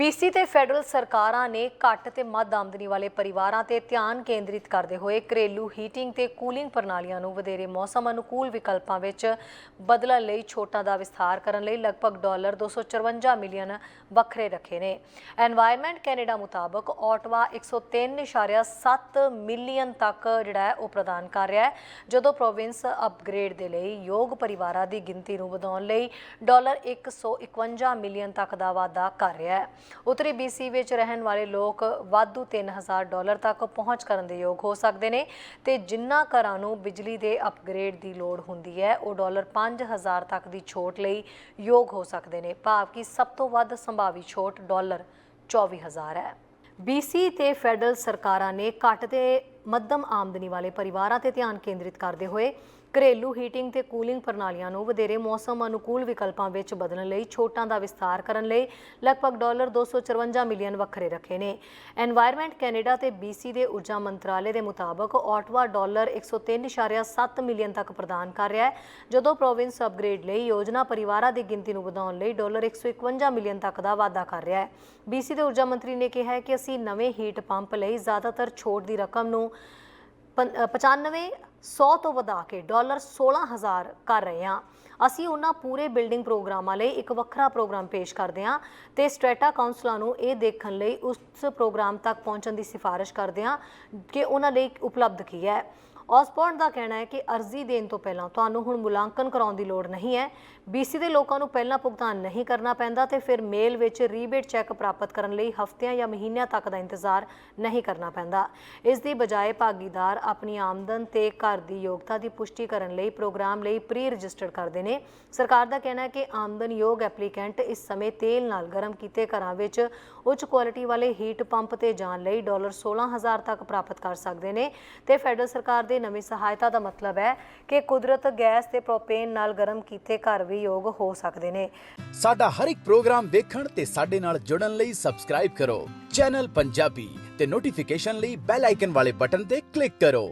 BC ਤੇ federal ਸਰਕਾਰਾਂ ਨੇ ਘੱਟ ਤੇ ਮੱਧ ਆਮਦਨੀ ਵਾਲੇ ਪਰਿਵਾਰਾਂ ਤੇ ਧਿਆਨ ਕੇਂਦਰਿਤ ਕਰਦੇ ਹੋਏ ਘਰੇਲੂ ਹੀਟਿੰਗ ਤੇ ਕੂਲਿੰਗ ਪ੍ਰਣਾਲੀਆਂ ਨੂੰ ਵਧੇਰੇ ਮੌਸਮ ਅਨੁਕੂਲ ਵਿਕਲਪਾਂ ਵਿੱਚ ਬਦਲਣ ਲਈ ਛੋਟਾਂ ਦਾ ਵਿਸਥਾਰ ਕਰਨ ਲਈ ਲਗਭਗ ਡਾਲਰ 254 ਮਿਲੀਅਨ ਵੱਖਰੇ ਰੱਖੇ ਨੇ। এনवायरमेंट ਕੈਨੇਡਾ ਮੁਤਾਬਕ ਆਟਵਾ 103.7 ਮਿਲੀਅਨ ਤੱਕ ਜਿਹੜਾ ਹੈ ਉਹ ਪ੍ਰਦਾਨ ਕਰ ਰਿਹਾ ਹੈ, ਜਦੋਂ ਪ੍ਰੋਵਿੰਸ ਅਪਗ੍ਰੇਡ ਦੇ ਲਈ ਯੋਗ ਪਰਿਵਾਰਾਂ ਦੀ ਗਿਣਤੀ ਨੂੰ ਵਧਾਉਣ ਲਈ ਡਾਲਰ 151 ਮਿਲੀਅਨ ਤੱਕ ਦਾ ਵਾਅਦਾ ਕਰ ਰਿਹਾ ਹੈ। ਉੱਤਰੀ BC ਵਿੱਚ ਰਹਿਣ ਵਾਲੇ ਲੋਕ ਵਾਧੂ 3000 ਡਾਲਰ ਤੱਕ ਪਹੁੰਚ ਕਰਨ ਦੇ ਯੋਗ ਹੋ ਸਕਦੇ ਨੇ ਤੇ ਜਿਨ੍ਹਾਂ ਘਰਾਂ ਨੂੰ ਬਿਜਲੀ ਦੇ ਅਪਗ੍ਰੇਡ ਦੀ ਲੋੜ ਹੁੰਦੀ ਹੈ, ਉਹ ਡਾਲਰ 5000 ਤੱਕ ਦੀ ਛੋਟ ਲਈ ਯੋਗ ਹੋ ਸਕਦੇ ਨੇ। ਭਾਵ ਕਿ ਸਭ ਤੋਂ ਵੱਧ ਸੰਭਾਵੀ ਛੋਟ ਡਾਲਰ 24000 ਹੈ। BC ਤੇ ਫੈਡਰਲ ਸਰਕਾਰਾਂ ਨੇ ਘੱਟ ਤੇ ਮੱਧਮ ਆਮਦਨੀ ਵਾਲੇ ਪਰਿਵਾਰਾਂ ਤੇ ਧਿਆਨ ਕੇਂਦਰਿਤ ਕਰਦੇ ਹੋਏ ਘਰੇਲੂ ਹੀਟਿੰਗ ਤੇ ਕੂਲਿੰਗ ਪ੍ਰਣਾਲੀਆਂ ਨੂੰ ਵਧੇਰੇ ਮੌਸਮ ਅਨੁਕੂਲ ਵਿਕਲਪਾਂ ਵਿੱਚ ਬਦਲਣ ਲਈ, ਛੋਟਾਂ ਦਾ ਵਿਸਤਾਰ ਕਰਨ ਲਈ ਲਗਭਗ ਡਾਲਰ 254 ਮਿਲੀਅਨ ਵੱਖਰੇ ਰੱਖੇ ਨੇ। এনवायरमेंट ਕੈਨੇਡਾ ਤੇ BC ਦੇ ਊਰਜਾ ਮੰਤਰਾਲੇ ਦੇ ਮੁਤਾਬਕ ਆਟਵਾ ਡਾਲਰ 103.7 ਮਿਲੀਅਨ ਤੱਕ ਪ੍ਰਦਾਨ ਕਰ ਰਿਹਾ ਹੈ, ਜਦੋਂ ਪ੍ਰੋਵਿੰਸ ਅਪਗ੍ਰੇਡ ਲਈ ਯੋਜਨਾ ਪਰਿਵਾਰਾਂ ਦੀ ਗਿਣਤੀ ਨੂੰ ਵਧਾਉਣ ਲਈ ਡਾਲਰ 151 ਮਿਲੀਅਨ ਤੱਕ ਦਾ ਵਾਅਦਾ ਕਰ ਰਿਹਾ ਹੈ। BC ਦੇ ਊਰਜਾ ਮੰਤਰੀ ਨੇ ਕਿਹਾ ਹੈ ਕਿ ਅਸੀਂ ਨਵੇਂ ਹੀਟ ਪੰਪ ਲਈ ਜ਼ਿਆਦਾਤਰ ਛੋਟ ਦੀ ਰਕਮ ਨੂੰ 95 100 ਤੋਂ ਵਧਾ ਕੇ ਡਾਲਰ 16000 ਕਰ ਰਹੇ ਹਾਂ। ਅਸੀਂ ਉਹਨਾਂ ਪੂਰੇ ਬਿਲਡਿੰਗ ਪ੍ਰੋਗਰਾਮਾਂ ਲਈ ਇੱਕ ਵੱਖਰਾ ਪ੍ਰੋਗਰਾਮ ਪੇਸ਼ ਕਰਦੇ ਹਾਂ ਤੇ ਸਟ੍ਰੈਟਾ ਕਾਉਂਸਲਾਂ ਨੂੰ ਇਹ ਦੇਖਣ ਲਈ ਉਸ ਪ੍ਰੋਗਰਾਮ ਤੱਕ ਪਹੁੰਚਣ ਦੀ ਸਿਫਾਰਿਸ਼ ਕਰਦੇ ਹਾਂ ਕਿ ਉਹਨਾਂ ਲਈ ਉਪਲਬਧ ਕੀ ਹੈ। ਆਸਪੌਂਡ ਦਾ ਕਹਿਣਾ ਹੈ ਕਿ ਅਰਜ਼ੀ ਦੇਣ ਤੋਂ ਪਹਿਲਾਂ ਤੁਹਾਨੂੰ ਹੁਣ ਮੁਲਾਂਕਣ ਕਰਾਉਣ ਦੀ ਲੋੜ ਨਹੀਂ ਹੈ। BC ਦੇ ਲੋਕਾਂ ਨੂੰ ਪਹਿਲਾਂ ਭੁਗਤਾਨ ਨਹੀਂ ਕਰਨਾ ਪੈਂਦਾ ਤੇ ਫਿਰ ਮੇਲ ਵਿੱਚ ਰੀਬੇਟ ਚੈੱਕ ਪ੍ਰਾਪਤ ਕਰਨ ਲਈ ਹਫ਼ਤਿਆਂ ਜਾਂ ਮਹੀਨਿਆਂ ਤੱਕ ਦਾ ਇੰਤਜ਼ਾਰ ਨਹੀਂ ਕਰਨਾ ਪੈਂਦਾ। ਇਸ ਦੀ ਬਜਾਏ ਭਾਗੀਦਾਰ ਆਪਣੀ ਆਮਦਨ ਤੇ ਘਰ ਦੀ ਯੋਗਤਾ ਦੀ ਪੁਸ਼ਟੀ ਕਰਨ ਲਈ ਪ੍ਰੋਗਰਾਮ ਲਈ ਪ੍ਰੀ ਰਜਿਸਟਰਡ ਕਰਦੇ ਨੇ। ਸਰਕਾਰ ਦਾ ਕਹਿਣਾ ਹੈ ਕਿ ਆਮਦਨ ਯੋਗ ਐਪਲੀਕੈਂਟ ਇਸ ਸਮੇਂ ਤੇਲ ਨਾਲ ਗਰਮ ਕੀਤੇ ਘਰਾਂ ਵਿੱਚ ਉੱਚ ਕੁਆਲਿਟੀ ਵਾਲੇ ਹੀਟ ਪੰਪ ਤੇ ਜਾਣ ਲਈ ਡਾਲਰ 16000 ਤੱਕ ਪ੍ਰਾਪਤ ਕਰ ਸਕਦੇ ਨੇ ਤੇ ਫੈਡਰਲ ਸਰਕਾਰ ਦੇ ਨਵੀਂ ਸਹਾਇਤਾ ਦਾ ਮਤਲਬ ਹੈ ਕਿ ਕੁਦਰਤ ਗੈਸ ਤੇ ਪ੍ਰੋਪੇਨ ਨਾਲ ਗਰਮ ਕੀਤੇ ਘਰ ਵੀ ਯੋਗ ਹੋ ਸਕਦੇ ਨੇ। ਸਾਡਾ ਹਰ ਇੱਕ ਪ੍ਰੋਗਰਾਮ ਦੇਖਣ ਤੇ ਸਾਡੇ ਨਾਲ ਜੁੜਨ ਲਈ ਸਬਸਕ੍ਰਾਈਬ ਕਰੋ। ਚੈਨਲ ਪੰਜਾਬੀ ਤੇ ਨੋਟੀਫਿਕੇਸ਼ਨ ਲਈ ਬੈਲ ਆਈਕਨ ਵਾਲੇ ਬਟਨ ਤੇ ਕਲਿੱਕ ਕਰੋ।